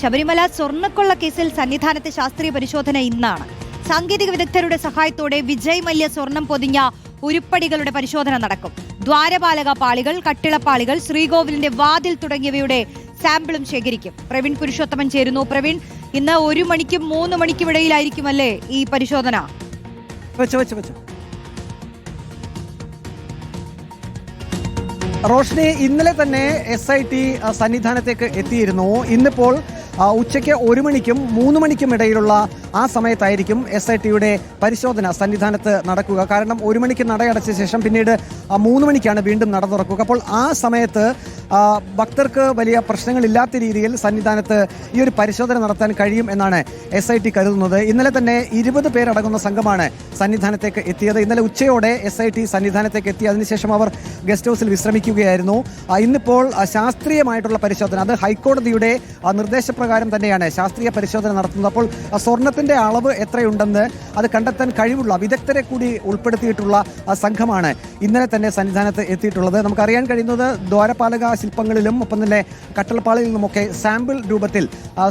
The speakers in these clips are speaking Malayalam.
ശബരിമല സ്വർണക്കൊള്ള കേസിൽ സന്നിധാനത്തെ ശാസ്ത്രീയ പരിശോധന ഇന്നാണ്. സാങ്കേതിക വിദഗ്ധരുടെ സഹായത്തോടെ വിജയ് മല്യ സ്വർണം പൊതിഞ്ഞ ഉരുപ്പടികളുടെ പരിശോധന നടക്കും. ദ്വാരപാലക പാളികൾ കട്ടിളപ്പാളികൾ ശ്രീകോവിലിന്റെ വാതിൽ തുടങ്ങിയവയുടെ സാമ്പിളും ശേഖരിക്കും. പ്രവീൺ പുരുഷോത്തമൻ ചേരുന്നു. പ്രവീൺ ഇന്ന് ഒരു മണിക്കും മൂന്ന് മണിക്കും ഇടയിലായിരിക്കും അല്ലേ ഈ പരിശോധന? റോഷ്നി ഇന്നലെ തന്നെ എസ് ഐ ടി സന്നിധാനത്തേക്ക് എത്തിയിരുന്നു. ഇന്നിപ്പോൾ ഉച്ചയ്ക്ക് ഒരു മണിക്കും മൂന്ന് മണിക്കും ഇടയിലുള്ള ആ സമയത്തായിരിക്കും എസ് ഐ ടിയുടെ പരിശോധന സന്നിധാനത്ത് നടക്കുക. കാരണം ഒരു മണിക്ക് നടയടച്ച ശേഷം പിന്നീട് മൂന്ന് മണിക്കാണ് വീണ്ടും നട തുറക്കുക അപ്പോൾ ആ സമയത്ത് ഭക്തർക്ക് വലിയ പ്രശ്നങ്ങളില്ലാത്ത രീതിയിൽ സന്നിധാനത്ത് ഈ ഒരു പരിശോധന നടത്താൻ കഴിയും എന്നാണ് എസ് ഐ ടി കരുതുന്നത്. ഇന്നലെ തന്നെ ഇരുപത് പേരടങ്ങുന്ന സംഘമാണ് സന്നിധാനത്തേക്ക് എത്തിയത്. ഇന്നലെ ഉച്ചയോടെ എസ് ഐ ടി സന്നിധാനത്തേക്ക് എത്തി. അതിനുശേഷം അവർ ഗസ്റ്റ് ഹൗസിൽ വിശ്രമിക്കുകയായിരുന്നു. ഇന്നിപ്പോൾ ശാസ്ത്രീയമായിട്ടുള്ള പരിശോധന അത് ഹൈക്കോടതിയുടെ ആ, നിർദ്ദേശപ്രകാരം തന്നെയാണ് ശാസ്ത്രീയ പരിശോധന നടത്തുന്നത്. അപ്പോൾ സ്വർണത്തിന്റെ അളവ് എത്രയുണ്ടെന്ന് അത് കണ്ടെത്താൻ കഴിവുള്ള വിദഗ്ധരെ കൂടി ഉൾപ്പെടുത്തിയിട്ടുള്ള സംഘമാണ് ഇന്നലെ തന്നെ സന്നിധാനത്ത് എത്തിയിട്ടുള്ളത്. നമുക്കറിയാൻ കഴിയുന്നത് ദ്വാരപാലക ശില്പങ്ങളിലും ഒപ്പം തന്നെ കട്ടളപ്പാളിൽ നിന്നുമൊക്കെ സാമ്പിൾ രൂപത്തിൽ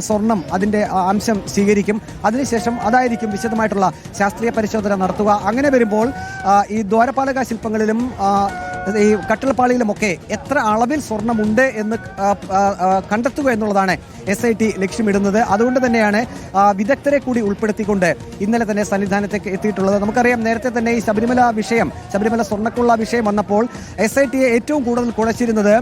സ്വർണം അതിന്റെ അംശം സ്വീകരിക്കും. അതിനുശേഷം അതായിരിക്കും വിശദമായിട്ടുള്ള ശാസ്ത്രീയ പരിശോധന നടത്തുക. അങ്ങനെ വരുമ്പോൾ ഈ ദ്വാരപാലക ശില്പങ്ങളിലും ഈ കട്ടിളപ്പാളിയിലുമൊക്കെ എത്ര അളവിൽ സ്വർണമുണ്ട് എന്ന് കണ്ടെത്തുക എന്നുള്ളതാണ് എസ് ഐ ടി ലക്ഷ്യമിടുന്നത്. അതുകൊണ്ട് തന്നെയാണ് വിദഗ്ധരെ കൂടി ഉൾപ്പെടുത്തിക്കൊണ്ട് ഇന്നലെ തന്നെ സന്നിധാനത്തേക്ക് എത്തിയിട്ടുള്ളത്. നമുക്കറിയാം നേരത്തെ തന്നെ ഈ ശബരിമല വിഷയം ശബരിമല സ്വർണക്കുള്ള വിഷയം വന്നപ്പോൾ എസ് ഐ ടിയെ ഏറ്റവും കൂടുതൽ കുഴച്ചിരുന്നത്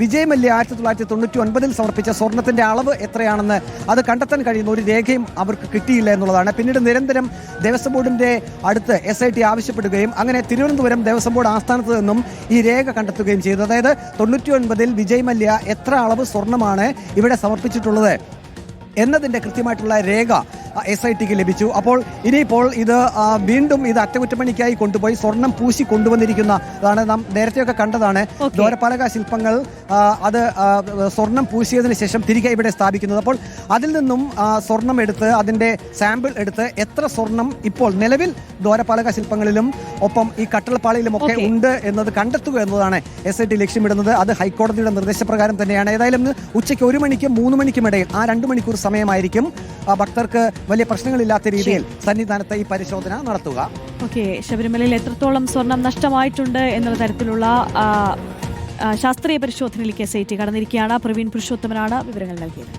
വിജയ് മല്യ ആയിരത്തി തൊള്ളായിരത്തി തൊണ്ണൂറ്റി ഒൻപതിൽ സമർപ്പിച്ച സ്വർണത്തിന്റെ അളവ് എത്രയാണെന്ന് അത് കണ്ടെത്താൻ കഴിയുന്ന ഒരു രേഖയും അവർക്ക് കിട്ടിയില്ല എന്നുള്ളതാണ്. പിന്നീട് നിരന്തരം ദേവസ്വം ബോർഡിന്റെ അടുത്ത് എസ് ഐ ടി ആവശ്യപ്പെടുകയും അങ്ങനെ തിരുവനന്തപുരം ദേവസ്വം ബോർഡ് ആസ്ഥാനത്ത് നിന്നും ഈ രേഖ കണ്ടെത്തുകയും ചെയ്തു. അതായത് തൊണ്ണൂറ്റി ഒൻപതിൽ വിജയ് മല്യ എത്ര അളവ് സ്വർണമാണ് ഇവിടെ സമർപ്പിച്ചിട്ടുള്ളത് എന്നതിന്റെ കൃത്യമായിട്ടുള്ള രേഖ എസ് ഐ ടിക്ക് ലഭിച്ചു. അപ്പോൾ ഇനിയിപ്പോൾ ഇത് വീണ്ടും ഇത് അറ്റകുറ്റപ്പണിക്കായി കൊണ്ടുപോയി സ്വർണം പൂശി കൊണ്ടുവന്നിരിക്കുന്നതാണ് നാം നേരത്തെയൊക്കെ കണ്ടതാണ്. ദ്വാരപാലക ശില്പങ്ങൾ അത് സ്വർണം പൂശിയതിന് ശേഷം തിരികെ ഇവിടെ സ്ഥാപിക്കുന്നത്. അപ്പോൾ അതിൽ നിന്നും സ്വർണം എടുത്ത് അതിന്റെ സാമ്പിൾ എടുത്ത് എത്ര സ്വർണം ഇപ്പോൾ നിലവിൽ ദ്വാരപാലക ശില്പങ്ങളിലും ഒപ്പം ഈ കട്ടളപ്പാളിയിലും ഒക്കെ ഉണ്ട് എന്നത് കണ്ടെത്തുക എന്നതാണ് എസ് ഐ ടി ലക്ഷ്യമിടുന്നത്. അത് ഹൈക്കോടതിയുടെ നിർദ്ദേശപ്രകാരം തന്നെയാണ്. ഏതായാലും ഉച്ചയ്ക്ക് ഒരു മണിക്കും മൂന്ന് മണിക്കും ഇടയിൽ ആ രണ്ട് മണിക്കൂർ സമയമായിരിക്കും. ഭക്തർക്ക് വലിയ പ്രശ്നങ്ങളില്ലാത്ത രീതിയിൽ സന്നിധാനത്ത് ഈ പരിശോധന നടത്തുക. ഓക്കെ ശബരിമലയിൽ എത്രത്തോളം സ്വർണം നഷ്ടമായിട്ടുണ്ട് എന്നുള്ള തരത്തിലുള്ള ശാസ്ത്രീയ പരിശോധനയിലേക്ക് എസ് ഐ ടി കടന്നിരിക്കുകയാണ്. പ്രവീൺ പുരുഷോത്തമനാണ് വിവരങ്ങൾ നൽകിയത്.